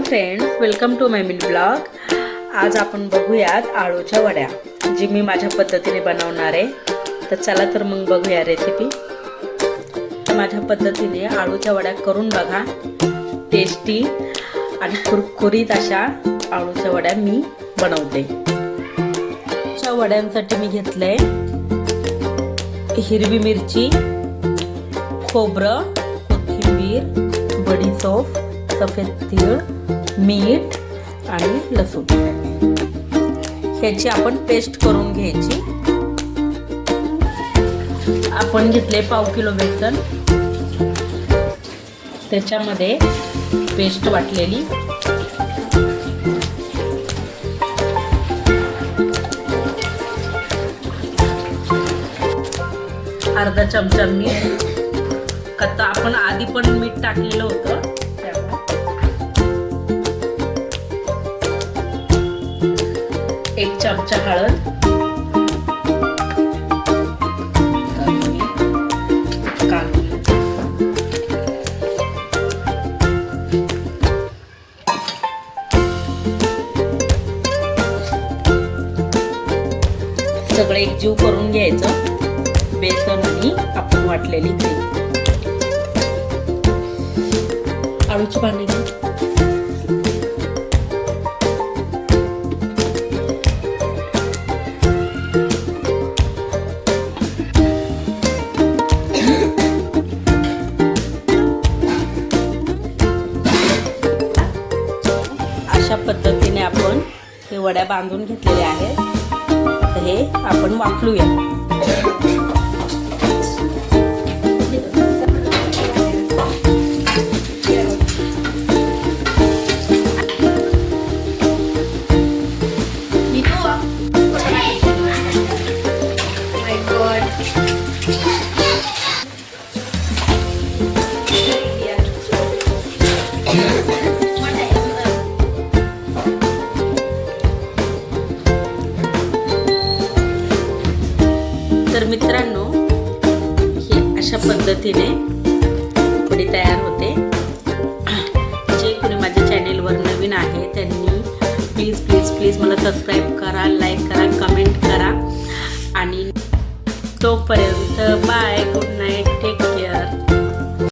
Hello friends welcome to my mill blog आज आपण बघूयात आळूच्या वड्या जी मी माझ्या पद्धतीने बनवणार आहे. तर चला तर मग बघूया रेसिपी तर माझ्या पद्धतीने आळूच्या वड्या करून बघा. टेस्टी आणि कुरकुरीत अशा आळूच्या वड्या मी बनवते. च्या वड्यांसाठी मी घेतलंय हिरवी मिरची खोबरं कोथिंबीर बडीसोप सफेद तीळ मीठ आणि लसूण. ह्याची आपण पेस्ट करून घ्यायची. आपण घेतले पाव किलो बेसन. त्याच्यामध्ये पेस्ट वाटलेली. अर्धा चमचा मीठ. कत्ता आपण आधी पण मीठ टाकलेलं होतं. चमचा हळद. सगळं एकजीव करून घ्यायचं. बेसन आणि आपण वाटलेली क्रीम आळूची पाणी अशा पद्धतीने आपण हे वड्या बांधून घेतलेल्या आहेत. तर हे आपण वाफलूया तर मित्रांनो हे अशा पद्धतीने वडी तयार होते. जे कोणी माझ्या चॅनेलवर नवीन आहे त्यांनी प्लीज प्लीज प्लीज मला सबस्क्राईब करा लाईक करा कमेंट करा. आणि तोपर्यंत बाय गुड